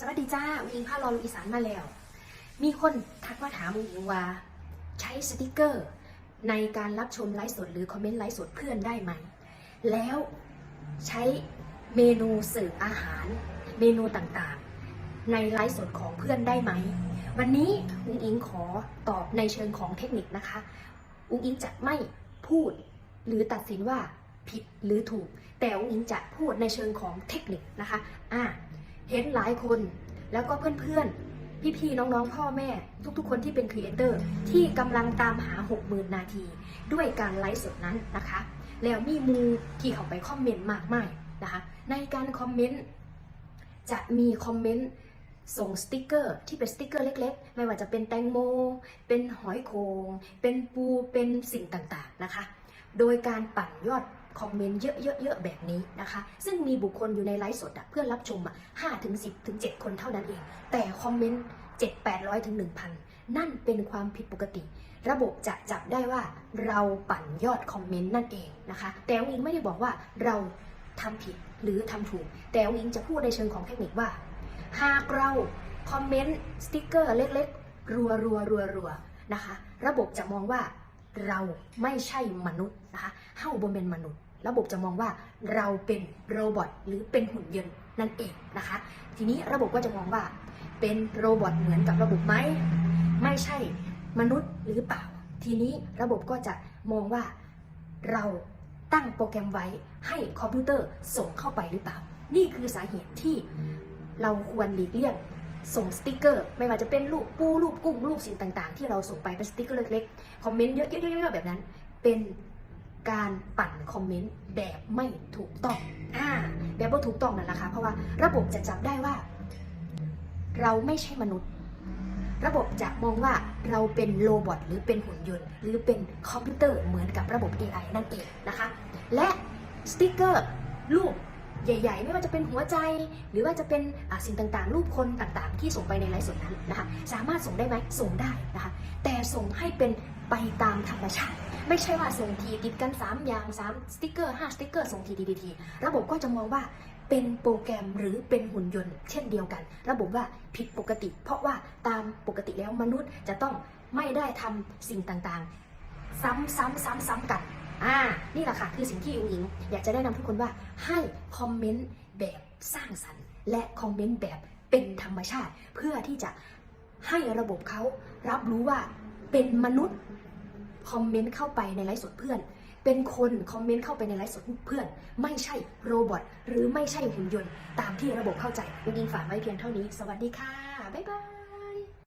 สวัสดีจ้าอุ้งอิงพาลอลูอีสานมาแล้ว มีคนทักมาถามอุ้งอิงว่า ใช้สติกเกอร์ ในการรับชมไลฟ์สดหรือคอมเมนต์ไลฟ์สดเพื่อนได้ไหม แล้วใช้เมนูเสิร์ฟอาหาร เมนูต่างๆ ในไลฟ์สดของเพื่อนได้ไหม วันนี้อุ้งอิงขอตอบในเชิงของเทคนิคนะคะอุ้งอิงจะไม่พูดหรือตัดสินว่าผิดหรือถูก แต่อุ้งอิงจะพูดในเชิงของเทคนิคนะคะอ่า เห็นหลายคนแล้วก็เพื่อนๆ พี่ๆ น้องๆ พ่อแม่ ทุกๆ คนที่เป็นครีเอเตอร์ที่กำลังตามหา 60,000 นาที ด้วยการไลฟ์สดนั้นนะคะ แล้วมีมูที่เข้าไปคอมเมนต์มากมายนะคะ ในการคอมเมนต์จะมีคอมเมนต์ส่งสติกเกอร์ที่เป็นสติกเกอร์เล็กๆ ไม่ว่าจะเป็นแตงโม เป็นหอยโขงเป็นปูเป็นสิ่งต่างๆนะคะ โดยการปั่นยอด คอมเมนต์เยอะๆๆแบบนี้นะคะ ซึ่งมีบุคคลอยู่ในไลฟ์สดเพื่อรับชมอะ5ถึง10ถึง7คนเท่านั้นเอง แต่คอมเมนต์7 800ถึง1,000นั่นเป็นความผิดปกติ ระบบจะจับได้ว่าเราปั่นยอดคอมเมนต์นั่นเองนะคะ แต่วิงไม่ได้บอกว่าเราทำผิดหรือทำถูก แต่วิงจะพูดในเชิงของเทคนิคว่า หากเราคอมเมนต์สติ๊กเกอร์เล็กๆ รัวรัวรัวรัวๆนะคะ ระบบจะมองว่าเราไม่ใช่มนุษย์นะคะเฮ้าบนเป็นมนุษย์ ระบบจะมองว่าเราเป็นโรบอทหรือเป็นหุ่นยนต์นั่นเองนะคะ ทีนี้ระบบก็จะมองว่า เป็นโรบอทเหมือนกับระบบไหมไม่ใช่มนุษย์หรือเปล่า ทีนี้ระบบก็จะมองว่าเราตั้งโปรแกรมไว้ให้คอมพิวเตอร์ส่งเข้าไปหรือเปล่า นี่คือสาเหตุที่เราควรหลีกเลี่ยงส่งสติกเกอร์ ไม่ว่าจะเป็นรูปปูรูปกุ้งรูปสิ่งต่าง ๆ ที่เราส่งไปเป็นสติกเกอร์เล็กๆ คอมเมนต์เยอะๆแบบนั้น เป็น การปั่นคอมเมนต์แบบไม่ถูกต้องอ่าแบบว่าถูกต้องนั่นแหละค่ะเพราะว่าระบบจะจับได้ว่า เราไม่ใช่มนุษย์ ระบบจะมองว่าเราเป็นโรบอทหรือเป็นหุ่นยนต์ หรือเป็นคอมพิวเตอร์เหมือนกับระบบ AI นั่นเองนะคะ และสติกเกอร์รูปใหญ่ๆ ไม่ว่าจะเป็นหัวใจ หรือว่าจะเป็นอะสิ่งต่างๆ รูปคนต่างๆ ที่ส่งไปในไลฟ์สดนั้นนะคะ สามารถส่งได้ไหมส่งได้นะคะ แต่ส่งให้เป็นไปตามธรรมชาติ ไม่ใช่ว่าส่งทีติดกัน 3 อย่าง 3 สติกเกอร์ 5 สติกเกอร์ส่งทีทีทีระบบก็จะมองว่าเป็นโปรแกรมหรือเป็นหุ่นยนต์เช่นเดียวกัน ระบบว่าผิดปกติ เพราะว่าตามปกติแล้วมนุษย์จะต้องไม่ได้ทำสิ่งต่างๆ ซ้ำซ้ำซ้ำซ้ำกันอ่านี่แหละค่ะคือสิ่งที่อุ๋งอิง อยากจะแนะนำทุกคนว่าให้คอมเมนต์แบบสร้างสรรค์ และคอมเมนต์แบบเป็นธรรมชาติ เพื่อที่จะให้ระบบเขารับรู้ว่าเป็นมนุษย์ คอมเมนต์เข้าไปในไลฟ์สดเพื่อน เป็นคนคอมเมนต์เข้าไปในไลฟ์สดเพื่อน ไม่ใช่โรบอทหรือไม่ใช่หุ่นยนต์ ตามที่ระบบเข้าใจอุ๋งอิงฝากไว้เพียงเท่านี้ สวัสดีค่ะ บ๊ายบาย